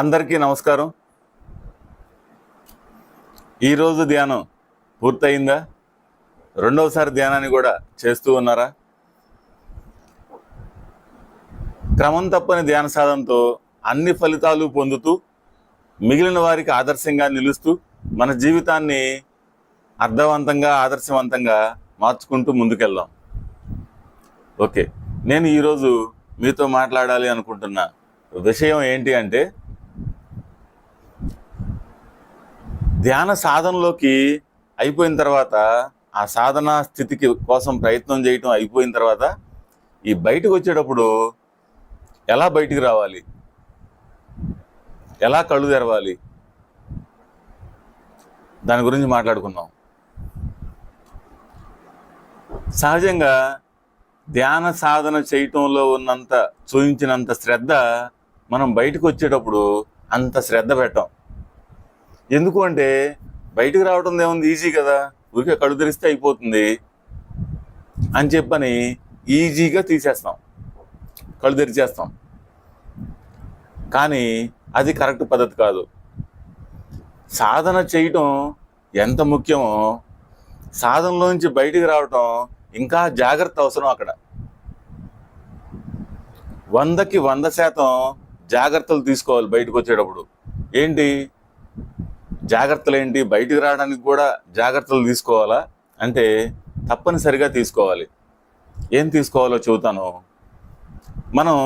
అందరికీ నమస్కారం. ఈరోజు ధ్యానం పూర్తయిందా? రెండవసారి ధ్యానాన్ని కూడా చేస్తూ ఉన్నారా? క్రమం తప్పని ధ్యాన సాధనతో అన్ని ఫలితాలు పొందుతూ మిగిలిన వారికి ఆదర్శంగా నిలుస్తూ మన జీవితాన్ని అర్థవంతంగా ఆదర్శవంతంగా మార్చుకుంటూ ముందుకెళ్దాం. ఓకే నేను ఈరోజు మీతో మాట్లాడాలి అనుకుంటున్న విషయం ఏంటి అంటే ధ్యాన సాధనలోకి అయిపోయిన తర్వాత ఆ సాధన స్థితికి కోసం ప్రయత్నం చేయటం అయిపోయిన తర్వాత ఈ బయటకు వచ్చేటప్పుడు ఎలా బయటికి రావాలి? ఎలా కళ్ళు తెరవాలి? దాని గురించి మాట్లాడుకుందాం. సహజంగా ధ్యాన సాధన చేయటంలో ఉన్నంత చూపించినంత శ్రద్ధ మనం బయటకు వచ్చేటప్పుడు అంత శ్రద్ధ పెట్టాం. ఎందుకు అంటే బయటకు రావడం ఏముంది? ఈజీ కదా. ఊరికే కళ్ళు తెరిస్తే అయిపోతుంది అని చెప్పని ఈజీగా తీసేస్తాం. కళ్ళు తెరిచేస్తాం. కానీ అది కరెక్ట్ పద్ధతి కాదు. సాధన చేయటం ఎంత ముఖ్యమో సాధనలోంచి బయటికి రావటం ఇంకా జాగ్రత్త అవసరం అక్కడ. వందకి వంద శాతం జాగ్రత్తలు తీసుకోవాలి బయటకు వచ్చేటప్పుడు. ఏంటి? జాగ్రత్తలు ఏంటి? బయటికి రావడానికి కూడా జాగ్రత్తలు తీసుకోవాలా? అంటే తప్పనిసరిగా తీసుకోవాలి. ఏం తీసుకోవాలో చెబుతాను. మనం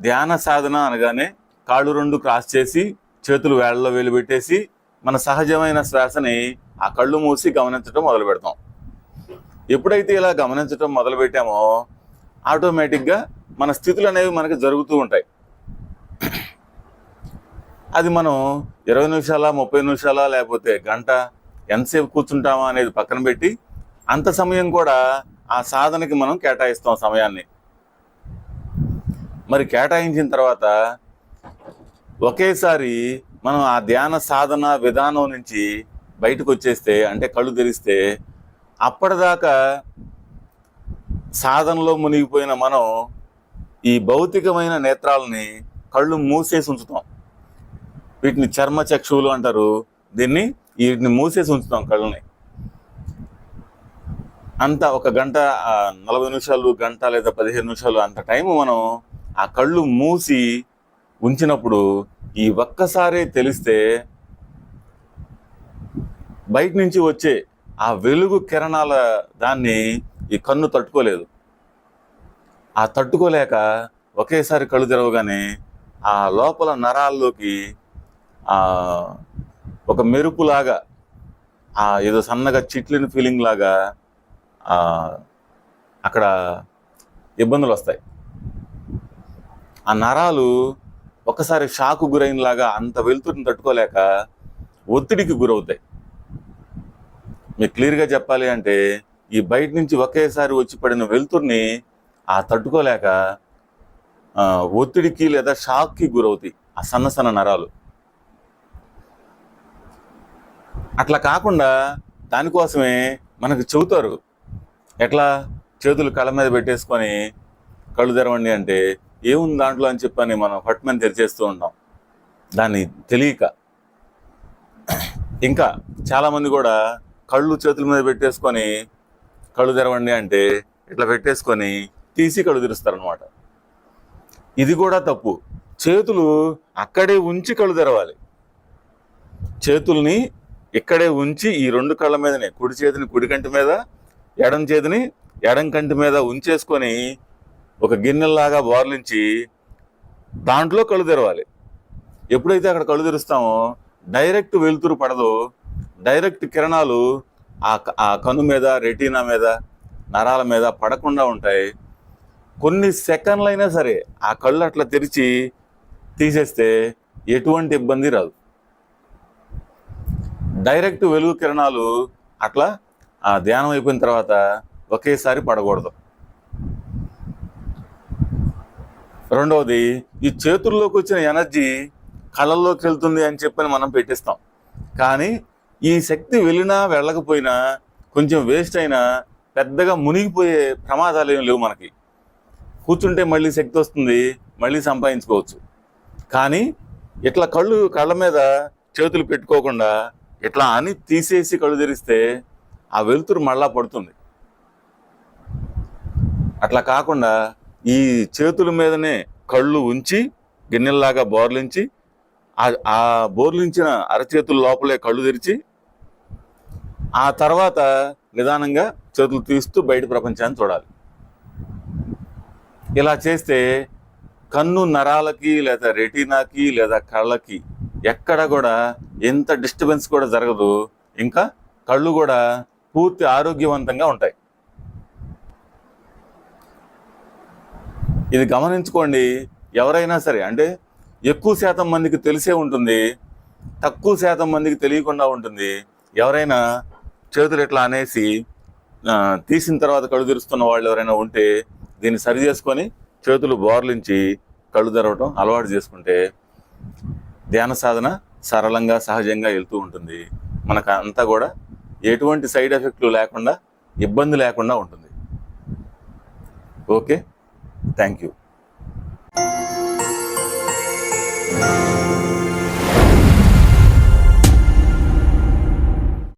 ధ్యాన సాధన అనగానే కాళ్ళు రెండు క్రాస్ చేసి చేతులు వేళ్ళలో వేలు పెట్టేసి మన సహజమైన శ్వాసని ఆ కళ్ళు మూసి గమనించడం మొదలు పెడతాం ఎప్పుడైతే ఇలా గమనించడం మొదలు పెట్టామో ఆటోమేటిక్గా మన స్థితులు అనేవి మనకి జరుగుతూ ఉంటాయి. అది మనం ఇరవై నిమిషాల ముప్పై నిమిషాల లేకపోతే గంట ఎంతసేపు కూర్చుంటామా అనేది పక్కన పెట్టి అంత సమయం కూడా ఆ సాధనకి మనం కేటాయిస్తాం సమయాన్ని. మరి కేటాయించిన తర్వాత ఒకేసారి మనం ఆ ధ్యాన సాధన విధానం నుంచి బయటకు వచ్చేస్తే అంటే కళ్ళు తెరిస్తే అప్పటిదాకా సాధనలో మునిగిపోయిన మనం ఈ భౌతికమైన నేత్రాలని కళ్ళు మూసేసి ఉంచుతాం. వీటిని చర్మ చక్షువులు అంటారు. దీన్ని వీటిని మూసేసి ఉంచుతాం కళ్ళని. అంత ఒక గంట నలభై నిమిషాలు గంట లేదా పదిహేను నిమిషాలు అంత టైం మనం ఆ కళ్ళు మూసి ఉంచినప్పుడు ఈ ఒక్కసారి తెలిస్తే బయట నుంచి వచ్చే ఆ వెలుగు కిరణాల దాన్ని ఈ కన్ను తట్టుకోలేదు. ఆ తట్టుకోలేక ఒకేసారి కళ్ళు తెరవగానే ఆ లోపల నరాల్లోకి ఒక మెరుపులాగా ఆ ఏదో సన్నగా చిట్లిన ఫీలింగ్ లాగా అక్కడ ఇబ్బందులు వస్తాయి. ఆ నరాలు ఒకసారి షాకు గురైనలాగా అంత వెలుతురిని తట్టుకోలేక ఒత్తిడికి గురవుతాయి. మీకు క్లియర్గా చెప్పాలి అంటే ఈ బయట నుంచి ఒకేసారి వచ్చి పడిన వెలుతుర్ని ఆ తట్టుకోలేక ఒత్తిడికి లేదా షాక్కి గురవుతాయి ఆ సన్న సన్న నరాలు. అట్లా కాకుండా దానికోసమే మనకు చెబుతారు. ఎట్లా? చేతులు కళ్ళ మీద పెట్టేసుకొని కళ్ళు తెరవండి అంటే ఏముంది దాంట్లో అని చెప్పని మనం పట్టుమని తెరిచేస్తూ ఉంటాం. దాన్ని తెలియక. ఇంకా చాలామంది కూడా కళ్ళు చేతుల మీద పెట్టేసుకొని కళ్ళు తెరవండి అంటే ఇట్లా పెట్టేసుకొని తీసి కళ్ళు తెరుస్తారనమాట ఇది కూడా తప్పు. చేతులు అక్కడే ఉంచి కళ్ళు తెరవాలి. చేతుల్ని ఇక్కడే ఉంచి ఈ రెండు కళ్ళ మీదనే కుడి చేతిని కుడి కంటి మీద ఎడం చేతిని ఎడం కంటి మీద ఉంచేసుకొని ఒక గిన్నెలాగా బోర్లించి దాంట్లో కళ్ళు తెరవాలి. ఎప్పుడైతే అక్కడ కళ్ళు తెరుస్తామో డైరెక్ట్ వెలుతురు పడదో. డైరెక్ట్ కిరణాలు ఆ ఆ కను మీద రెటీనా మీద నరాల మీద పడకుండా ఉంటాయి. కొన్ని సెకండ్లైనా సరే ఆ కళ్ళు అట్లా తెరిచి తీసేస్తే ఎటువంటి ఇబ్బంది రాదు. డైరెక్ట్ వెలుగు కిరణాలు అట్లా ఆ ధ్యానం అయిపోయిన తర్వాత ఒకేసారి పడకూడదు. రెండవది ఈ చేతుల్లోకి వచ్చిన ఎనర్జీ కళ్ళల్లోకి వెళ్తుంది అని చెప్పని మనం పెట్టిస్తాం. కానీ ఈ శక్తి వెళ్ళినా వెళ్ళకపోయినా కొంచెం వేస్ట్ అయినా పెద్దగా మునిగిపోయే ప్రమాదాలు ఏం లేవు మనకి. కూర్చుంటే మళ్ళీ శక్తి వస్తుంది మళ్ళీ సంపాదించుకోవచ్చు. కానీ ఇట్లా కళ్ళు కళ్ళ మీద చేతులు పెట్టుకోకుండా ఇట్లా అని తీసేసి కళ్ళు తెరిస్తే ఆ వెలుతురు మళ్ళా పడుతుంది. అట్లా కాకుండా ఈ చేతుల మీదనే కళ్ళు ఉంచి గిన్నెల్లాగా బోర్లించి ఆ- ఆ బోర్లించిన అరచేతుల లోపలే కళ్ళు తెరిచి ఆ తర్వాత నిదానంగా చేతులు తీస్తూ బయట ప్రపంచాన్ని చూడాలి. ఇలా చేస్తే కన్ను నరాలకి లేదా రెటీనాకి లేదా కళ్ళకి ఎక్కడ కూడా ఎంత డిస్టర్బెన్స్ కూడా జరగదు. ఇంకా కళ్ళు కూడా పూర్తి ఆరోగ్యవంతంగా ఉంటాయి. ఇది గమనించుకోండి. ఎవరైనా సరే అంటే ఎక్కువ శాతం మందికి తెలిసే ఉంటుంది. తక్కువ శాతం మందికి తెలియకుండా ఉంటుంది. ఎవరైనా చేతులు ఇట్లా అనేసి తీసిన తర్వాత కళ్ళు తెరుస్తున్న వాళ్ళు ఎవరైనా ఉంటే దీన్ని సరి చేసుకొని చేతులు బోర్లించి కళ్ళు తెరవటం అలవాటు చేసుకుంటే ధ్యాన సాధన సరళంగా సహజంగా వెళ్తూ ఉంటుంది. మనకు అంతా కూడా ఎటువంటి సైడ్ ఎఫెక్ట్లు లేకుండా ఇబ్బంది లేకుండా ఉంటుంది. ఓకే? Thank you.